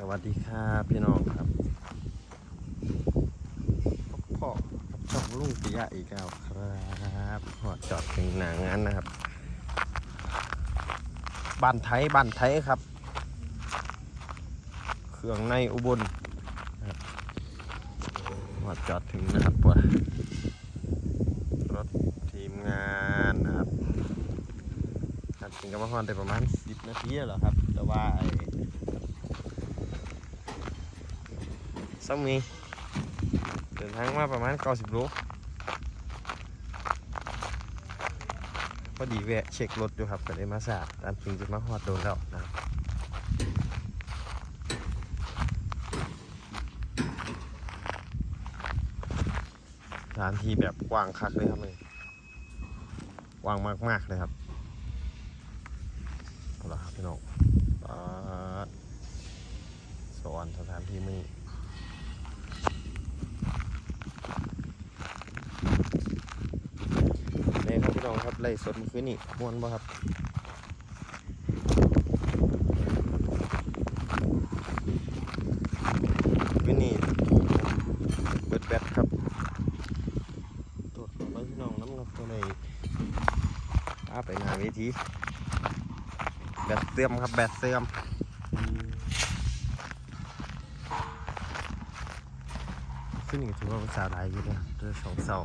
สวัสดีครับพี่น้องครับพบพ่อช่องลุงปิยะอีกแล้วครับหอดจอดถึงหนางานนะครับบ้านไทยบ้านไทยครับ เครื่องในอุบลหอดจอดถึงนะครับปวดรถทีมงานนะครับจริงก็มาฮอนได้ประมาณ 10 นาทีแล้วเหรอครับ แต่ว่าไอ้ สมีเดินทางมาประมาณ 90 โลพอดีแวะเช็ครถอยู่ครับก็เลยมาสาดตามจริงจะมาฮอดโดนแล้วนะครับสถานที่แบบกว้างคักเลยครับเลยกว้างมากๆเลยครับเอาละครับพี่น้องสวรรค์สถานที่นี้นี่ครับพี่น้องครับ ไล่สดมือคืนนี่มวนบ่ครับคืนนี่เบิดแบตครับตรวจสอบไว้พี่น้องน้ำครับตัวในพาไปงานเวทีแบตเสื่อมครับแบตเสื่อมขึ้นนี่ถือว่าเป็นสาวได้อยู่เนี่ยเจอสองเสา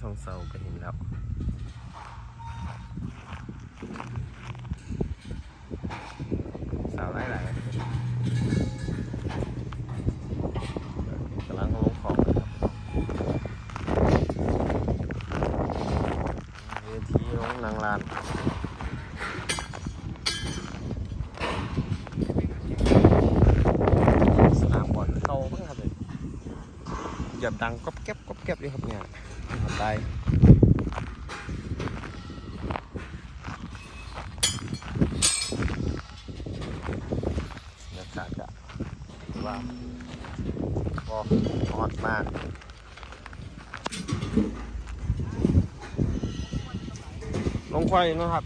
สองเสาก็เห็นแล้ว สาวไล่ไหลกำลังลงของนะครับเวทีลงนางลานสนามบอลเก่าเพิ่งครับเลยหยับดังก๊อบแก๊บก๊อบแก๊บเลยครับเนี่ยหัดได้กาศจะว่าก็ฮอตมาก ลง ควายนะครับ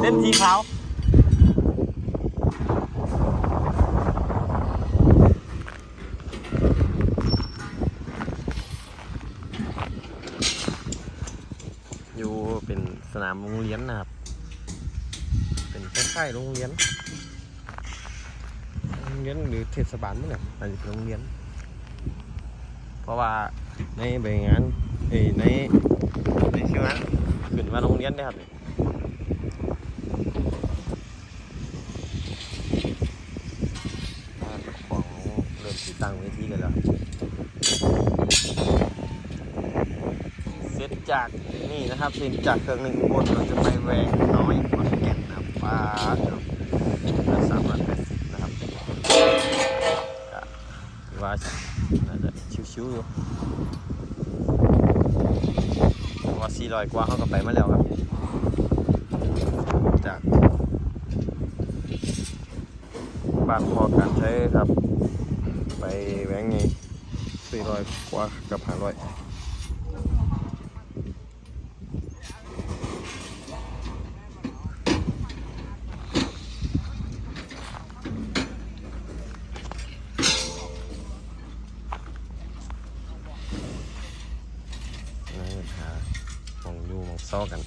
เส้นสีขาวอยู่เป็นสนามโรงเรียนนะครับ เป็นคล้ายๆโรงเรียน โรงเรียนหรือเทศบาลมั้งเนี่ยอาจจะเป็นโรงเรียน เพราะว่าในใบงานเอ้ในในชื่องานขึ้นว่าโรงเรียนได้ครับ ของเริ่มติดตั้งเวทีกันแล้วเสร็จจากนี่นะครับเสร็จจากเครื่องหนึ่งบนเราจะไปแหวกน้อยขอนแก่นนะครับฟ้าครับสามร้อยแปดสิบนะครับว่าน่าจะชิวๆอยู่เพราะว่า400กว่าเขาก็ไปมาแล้วครับ จากบ้านพอการใช้ครับ ไปแหวงนี้400กว่ากับ500นี่หามองอยู่มองซ้อกัน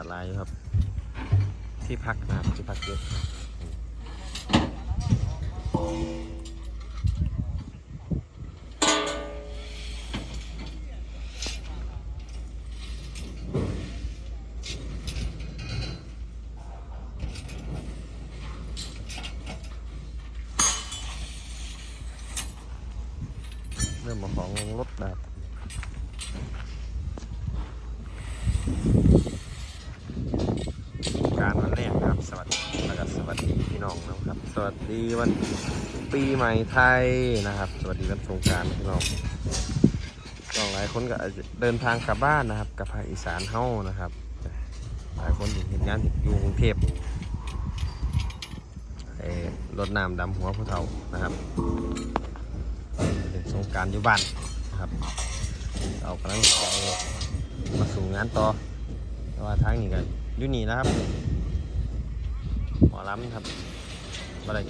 ผมกับลายครับ ที่พักนะครับที่พักเยอะเริ่มมาของลงรถแบบ การวันแรกครับ สวัสดีมากับสวัสดีพี่น้องนะครับ สวัสดีวันปีใหม่ไทยนะครับ สวัสดีวันสงกรารพี่น้องน้องหลายคนก็เดินทางกลับบ้านนะครับกับภาคอีสานเฮ้านะครับ หลายคนอยู่เห็นงานอยู่กรุงเทพเอ่อรถน้ำดำหัวผู้เฒ่านะครับเป็นสงกรารอยู่บ้านนะครับเรากำลังใจมาสู่งานต่อแต่ว่าทางนี้ก็อยู่นี่นะครับ หมอลำครับบ่ได้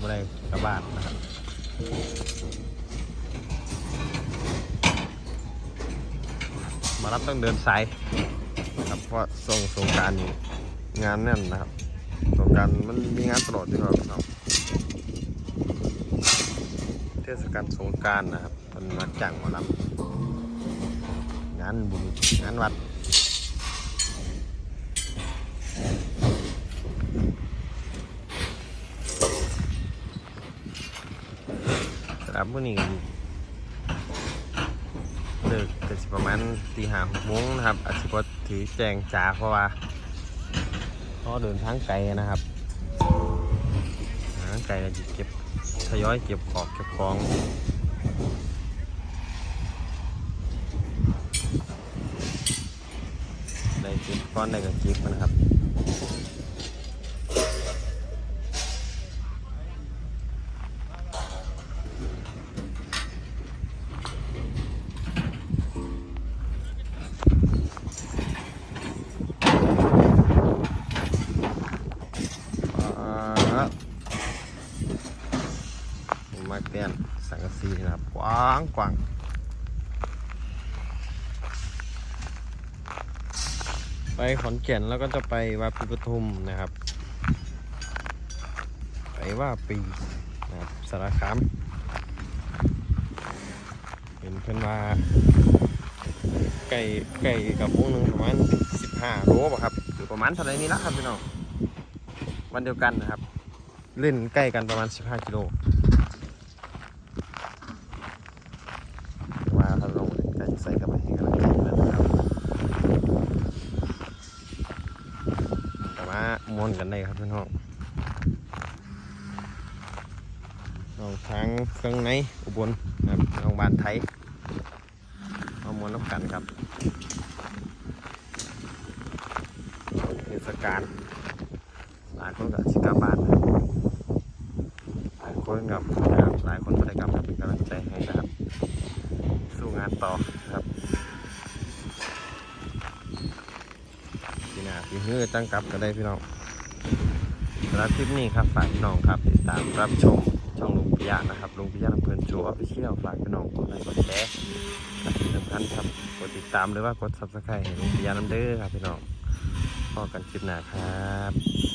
บ่ได้กลับบ้านนะครับหมารับต้องเดินสายครับเพราะส่งสงการงานแน่นนะครับสงการมันมีงานตลอดอยู่แล้วครับเทศกาลสงการนะครับมันมาจ้างหมาลำงานบุญงานวัด สำหรับมื้อนี้ก็เลิกแต่สิประมาณตีห้าหกโมงนะครับอาจจะพอถือแจงจ๋าเพราะว่าเพราะเดินทางไกลนะครับทางไกลก็จะเก็บทยอยเก็บของเก็บของได้เก็บก้อนได้ก็เก็บนะครับางกว้างไปขอนแก่นแล้วก็จะไปวัดปิปทุมนะครับ ไปว่าปีนะครับสารคามเห็นเพื่อนว่าไก่ไก่กับวงหนึ่งประมาณ15โลป่ะครับหรือประมาณเท่าไรนี้ละครับพี่น้องวันเดียวกันนะครับ เล่นใกล้กันประมาณ 15 กิโลมาถ้าลงใกล้ใส่กับไปให้กำลังใจกันนะครับ แต่ว่ามวนกันได้ครับพี่น้องน้องทางเครื่องในอุบลนะครับโรงพยาบาลไทยเอามวนน้ำกันครับเทศกาลหลายคนก็สิกลับานหลายคนกับหลายคนก็ได้กำลังใจให้นะครับ สู้งานต่อครับ พี่นาพี่ฮื้อตั้งกลับก็ได้พี่น้องสำหรับคลิปนี้ครับฝากพี่น้องครับ ติดตามรับชมช่องลุงพิยะนะครับลุงพิยะลำเพลินโชว์ออฟฟิเชี่ยวฝากพี่น้องกดไลค์กดแชร์และที่สำคัญครับกดติดตามหรือว่ากดซับสไครต์ให้ลุงพิยะน้ำเด้อครับพี่น้องพอกันคลิปหน้าครับ